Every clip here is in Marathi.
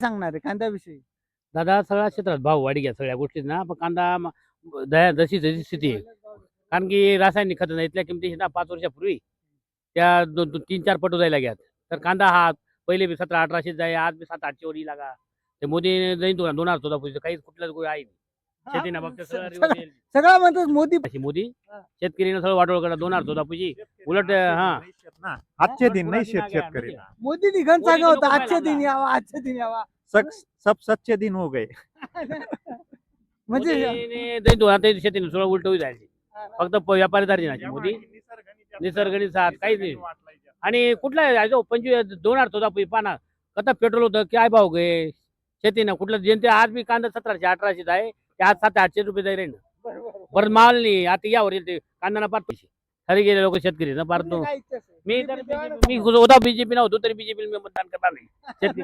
सांगणार आहे कांद्याविषयी? दादा सगळ्या क्षेत्रात भाव वाढी घ्या सगळ्या गोष्टीत ना पण कांदा म- दया जशी जशी स्थिती आहे. कारण की रासायनिक खतं इथल्या किमती ना पाच वर्षापूर्वी त्या दोन दोन- तीन चार पटू जायला घ्यात तर कांदा हा पहिले बी सतरा अठराशे जाय आज बी सात आठशे वर लागा. ते मोदी जाईन दोन हजार चौदा काहीच कुठल्याच गोष्टी आहे नाही. शेतीना बाबतीत सगळं सगळं- रिवर्स सगळं म्हणतात मोदी अशी मोदी. शेतकरीनं सगळं वाटोळ करा दोन हजार चौदा पुजी उलट हा ना आजचे दिन नाही शेत शेतकरी मोदी निघन सांगा मोदी होता नको आजचे व्हायला दिन यावा आजचे दिन यावा. सब सच्चे दिन हो गए. म्हणजे ते शेतीने सगळं उलट होईल जायचे फक्त प- व्यापारी दारी मोदी. निसर्गाने साथ काहीच नाही. आणि कुठला आहे? जो पंचवीस दोन चौदा पैकी पाना कथा पेट्रोल होतं काय भाव गे शेतीनं कुठलं जनते आज मी कांदा सतराशे अठराशे आहे. आज सात आठशे रुपये जाईल ना बरोबर. परत माल नाही आता यावर येते कांदा पाच पैसे खरे गेले लोक शेतकरी ना पार असेल? मी तर मी होता बीजेपी नव्हतो तरी बीजेपी मी मतदान करणार नाही शेतकरी?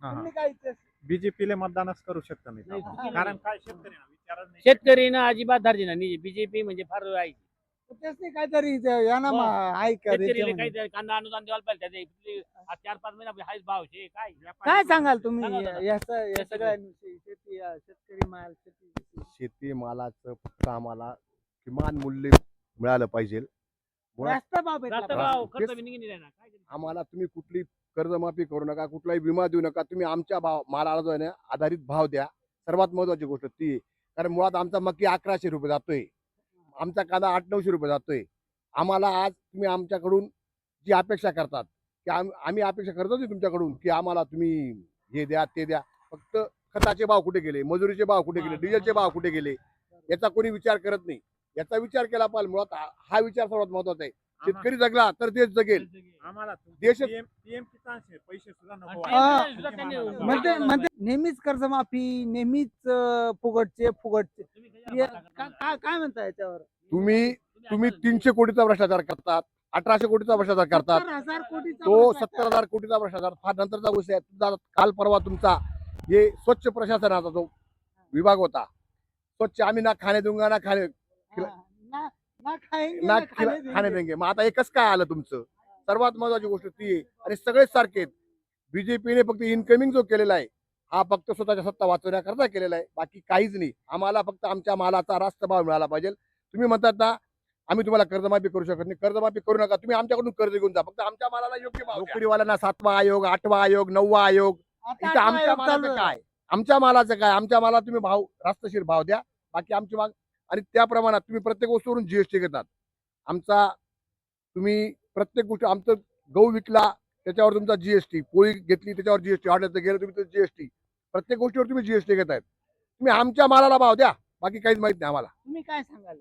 बीजेपीला मतदानच करू शकतो मी कारण. काय शेतकरी ना विचारच नाही. शेतकरीनं अजिबात धारजी नाही बीजेपी म्हणजे फार आहे त्यासनी काहीतरी ते या ना. मा- ऐक रे शेतकरीला त्यामध्ये. काही कांदा अनुदान द्यायला पाहिजे त्याचे इथले आज चार पाच महिने आपले हायच भाव शे काय काय सांगाल तुम्ही सांगा दादा. या स- या शेती- सगळ्यांविषयी शेती या शेतकरी माल शेती शेती मालाचं फक्त आम्हाला किमान मूल्य मिळालं पाहिजे मुळात जास्त भाव भेटला जास्त पाहिजे. भाव खर्च तेच- बी निघून नाही ना काय करायचं? आम्हाला तुम्ही कुठली कर्जमाफी करू नका कुठलाही विमा देऊ नका तुम्ही आमच्या भाव मालाला जो आहे ना आधारित भाव द्या सर्वात महत्वाची गोष्ट ती आहे. कारण मुळात आमचा मक्की अकराशे रुपये जातोय आमचा कांदा आठ नऊशे रुपये जातोय आम्हाला आज तुम्ही आमच्याकडून जी अपेक्षा करतात की आम- आम्ही अपेक्षा करतो तुमच्याकडून की आम्हाला तुम्ही हे द्या ते द्या फक्त खताचे भाव कुठे गेले? मजुरीचे भाव कुठे गेले? डिझेलचे भाव कुठे गेले? याचा कोणी विचार करत नाही. याचा विचार केला पाहिजे. मुळात हा- विचार सर्वात महत्त्वाचा आहे. शेतकरी जगला तर देश जगेल. आम्हाला देश- म्हणते म्हणते नेहमीच कर्जमाफी नेहमीच फुगटचे फुगटचे. काय म्हणता याच्यावर? तुम्ही तुम्ही तीनशे कोटीचा भ्रष्टाचार करतात अठराशे कोटीचा भ्रष्टाचार करतात. तो. सत्तर हजार कोटीचा भ्रष्टाचार. फार नंतरचा गोष्ट आहे. काल परवा तुमचा हे स्वच्छ प्रशासनाचा जो विभाग होता स्वच्छ आम्ही ना खाणे दूंगा ना खाणे. ना- ना खाएंगे, ना ना खिला- खाने खाणे देंगे. मग आता एकच काय आलं तुमचं? सर्वात महत्वाची गोष्ट ती आहे. आणि सगळेच सारखे आहेत. बीजेपीने फक्त इनकमिंग जो केलेला आहे हा फक्त स्वतःच्या सत्ता वाचवण्याकरता केलेला आहे. बाकी काहीच नाही. आम्हाला फक्त आमच्या मालाचा रास्त भाव मिळाला पाहिजे. तुम्ही म्हणतात ना आम्ही तुम्हाला कर्जमाफी करू शकत नाही. कर्जमाफी करू नका. तुम्ही आमच्याकडून कर्ज घेऊन जा. फक्त आमच्या मालाला योग्य भाव द्या. नोकरीवाल्यांना सातवा आयोग आठवा आयोग नववा आयोग इथं आमच्या मालाचं आहे. काय? आमच्या मालाचं काय? आमच्या माला तुम्ही भाव रास्तशीर भाव द्या. बाकी आमची माग आणि त्या प्रमाणात तुम्ही प्रत्येक वस्तूवरून जीएसटी घेतात. आमचा तुम्ही प्रत्येक गोष्ट आमचं गहू विकला त्याच्यावर तुमचा जीएसटी पोळी घेतली त्याच्यावर जीएसटी हॉटेलचं गेलं तुम्ही जीएसटी प्रत्येक गोष्टीवर तुम्ही जीएसटी घेतायत तुम्ही आमच्या मालाला भाव द्या. बाकी काहीच माहीत नाही आम्हाला. तुम्ही काय सांगाल?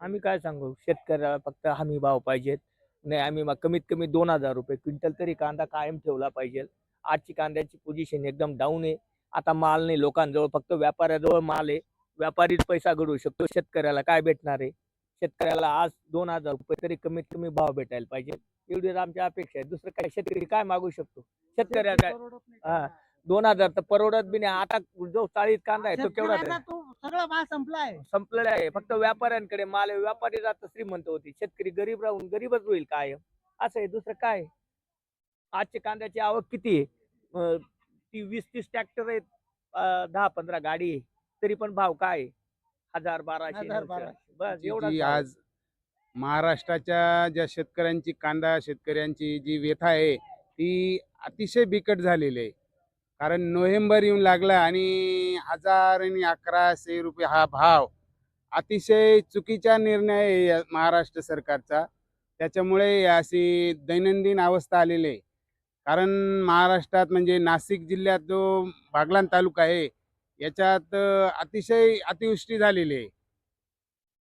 आम्ही काय सांगू? शेतकऱ्याला फक्त हमी भाव पाहिजेत. नाही आम्ही कमीत कमी दोन हजार रुपये क्विंटल तरी कांदा कायम ठेवला पाहिजे आजची कांद्याची पोझिशन एकदम डाऊन आहे. आता माल नाही लोकांजवळ फक्त व्यापाऱ्याजवळ माल आहे. व्यापारीच पैसा घडवू शकतो. शेतकऱ्याला काय भेटणार आहे? शेतकऱ्याला आज दोन हजार रुपये तरी कमीत कमी भाव भेटायला पाहिजे. एवढीच आमची अपेक्षा आहे. दुसरं काय? शेतकरी काय मागू शकतो? शेतकऱ्याला काय? हा. दोन हजार तर परवडत बी नाही. आता जो चाळीस कांदा आहे तो केवढा सगळा माल संपलाय. संपलेलं आहे फक्त व्यापाऱ्यांकडे माल आहे. व्यापारी जात श्रीमंत होती शेतकरी गरीब राहून गरीबच होईल काय असं आहे. दुसरं काय? आजची कांद्याची आवक किती आहे? ती वीस तीस ट्रॅक्टर आहेत. दहा पंधरा गाडी आहे. तरी पण भाव काय आहे? हजार बाराशे हजार, बाराशे. बस जी एवढा आज महाराष्ट्राच्या ज्या शेतकऱ्यांची कांदा शेतकऱ्यांची जी व्यथा आहे ती अतिशय बिकट झालेली आहे. कारण नोव्हेंबर येऊन लागला आणि हजार आणि अकराशे रुपये हा भाव अतिशय चुकीचा निर्णय आहे या महाराष्ट्र सरकारचा. त्याच्यामुळे अशी दैनंदिन अवस्था आलेली आहे. कारण महाराष्ट्रात म्हणजे नाशिक जिल्ह्यात जो बागलाण तालुका आहे याच्यात अतिशय अतिवृष्टी झालेली आहे.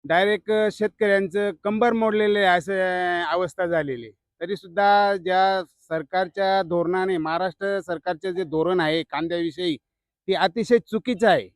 डायरेक्ट शेतकऱ्यांचं कंबर मोडलेले आहे असं अवस्था झालेली आहे. तरी सुद्धा ज्या सरकारच्या धोरणाने महाराष्ट्र सरकारचे जे धोरण आहे कांद्याविषयी ते अतिशय चुकीचं आहे.